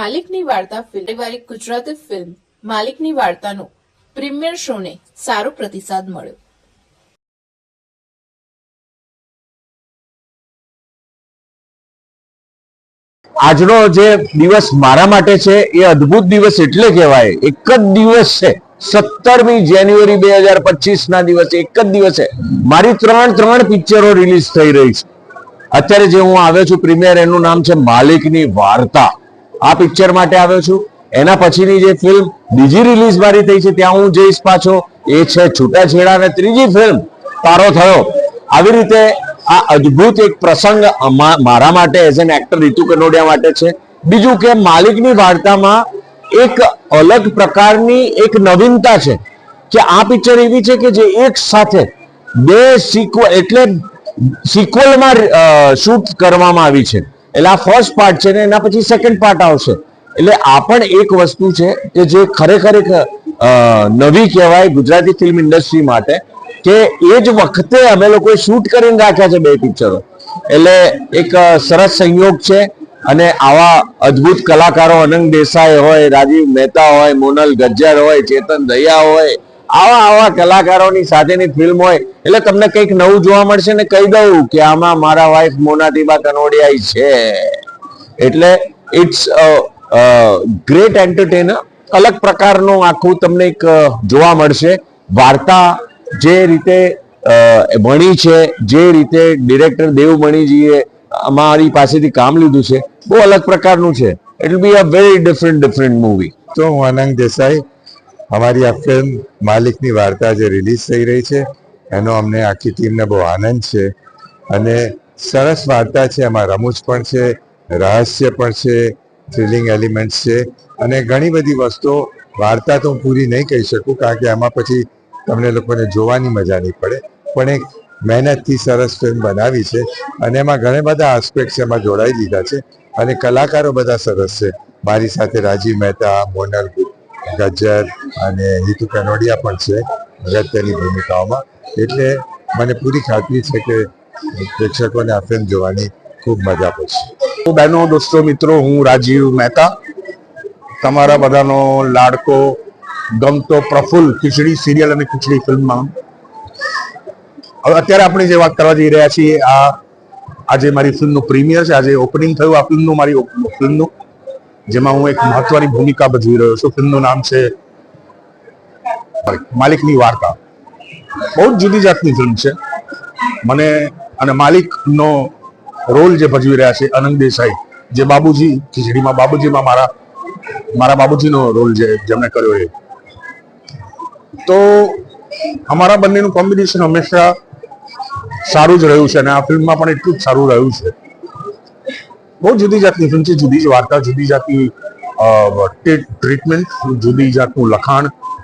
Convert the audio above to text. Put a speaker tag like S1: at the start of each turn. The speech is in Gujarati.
S1: માલિકની વાર્તા પારિવારિક ગુજરાતી ફિલ્મ માલિકની વાર્તાનો પ્રીમિયર શોને સારો પ્રતિસાદ મળ્યો.
S2: આજનો જે દિવસ મારા માટે છે એ અદ્ભુત દિવસ એટલે કહેવાય. એક જ દિવસ છે. સત્તરમી જાન્યુઆરી બે હજાર પચીસ ના દિવસે એક જ દિવસે મારી ત્રણ ત્રણ પિક્ચરો રિલીઝ થઈ રહી છે. અત્યારે જે હું આવ્યો છું પ્રીમિયર એનું નામ છે માલિકની વાર્તા. આ પિક્ચર માટે આવ્યો છું. એના પછીની જે ફિલ્મ બીજી રિલીઝ મારી થઈ છે, ત્યાં હું જઈશ પાછો. એ છે છૂટાછેડા અને ત્રીજી ફિલ્મ, તારો થયો. આવી રીતે આ અદ્ભુત એક પ્રસંગ મારા માટે as an actor Ritu Kanodia માટે છે. બીજું કે માલિકની વાર્તામાં એક અલગ પ્રકારની એક નવીનતા છે કે આ પિક્ચર એવી છે કે જે એક સાથે બે સિક્વલ એટલે સિક્વલમાં શૂટ કરવામાં આવી છે. એટલે આ ફર્સ્ટ પાર્ટ છે ને એના પછી સેકન્ડ પાર્ટ આવશે. એટલે આ પણ એક વસ્તુ છે કે જે ખરેખર એક નવી કહેવાય ગુજરાતી ફિલ્મ ઇન્ડસ્ટ્રી માટે કે એ જ વખતે અમે લોકોએ શૂટ કરીને રાખ્યા છે બે પિક્ચરો એટલે એક સરસ સંયોગ છે અને આવા અદ્ભુત કલાકારો અનંગ દેસાઈ હોય, રાજીવ મહેતા હોય, મોનલ ગજ્જર હોય, ચેતન દયા હોય આવા આવા કલાકારોની સાથેની ફિલ્મ હોય, એટલે તમને કંઈક નવું જોવા મળશે ને કહી દઉં કે આમાં મારા વાઈફ મોનાદીબા કનોડિયા છે. એટલે ઇટ્સ ગ્રેટ એન્ટરટેનર અલગ પ્રકારનું આખું તમને એક જોવા મળશે. વાર્તા જે રીતે મણી છે, જે રીતે ડિરેક્ટર દેવમણીજીએ અમારી પાસેથી કામ લીધું છે, બહુ અલગ પ્રકારનું છે. It be a very different different movie
S3: તો હું અનંત દેસાઈ અમારી આ ફિલ્મ માલિકની વાર્તા જે રિલીઝ થઈ રહી છે, એનો અમને આખી ટીમને બહુ આનંદ છે. અને સરસ વાર્તા છે, એમાં રમૂજ પણ છે, રહસ્ય પણ છે થ્રિલિંગ એલિમેન્ટ્સ છે. અને ઘણી બધી વસ્તુઓ વાર્તા તો હું પૂરી નહીં કહી શકું, કારણ કે એમાં પછી તમને લોકોને જોવાની મજા નહીં પડે. પણ એક મહેનતથી સરસ ફિલ્મ બનાવી છે અને એમાં ઘણા બધા આસ્પેક્ટ્સ એમાં જોડાઈ દીધા છે. અને કલાકારો બધા સરસ છે. મારી સાથે રાજીવ મહેતા, મોનલ ગજ્જર અને હિતુ કનોડિયા પણ છે અગત્યની ભૂમિકાઓમાં. એટલે મને પૂરી ખાતરી છે કે પ્રેક્ષકોને આ ફિલ્મ જોવાની ખૂબ મજા પડશે.
S4: બહેનો, દોસ્તો, મિત્રો, હું રાજીવ મહેતા. તમારા બધાનો લાડકો ગમતો, પ્રફુલ્લ ખીચડી સિરિયલ અને ખીચડી ફિલ્મમાં. હવે અત્યારે આપણે જે વાત કરવા જઈ રહ્યા છીએ, આ આજે મારી ફિલ્મનું પ્રીમિયર છે. આજે ઓપનિંગ થયું આ ફિલ્મનું, મારી ફિલ્મનું. જેમાં હું એક મહત્વની ભૂમિકા ભજવી રહ્યો છું. ફિલ્મનું નામ છે માલિકની વાર્તા. બહુ જ જુદી જાતની ફિલ્મ છે. મને અને માલિકનો રોલ જે ભજવી રહ્યા છે અનંત દેસાઈ, જે બાબુજી, ખીચડીમાં બાબુજીમાં મારા મારા બાબુજીનો રોલ જે જેમણે કર્યો એ. તો અમારા બંનેનું કોમ્બિનેશન હંમેશા સારું જ રહ્યું છે અને આ ફિલ્મમાં પણ એટલું જ સારું રહ્યું છે. બહુ જુદી જાતની ફિલ્મ છે. જુદી જ વાર્તા જુદી જાતની ટ્રીટમેન્ટ જુદી જાતનું લખાણ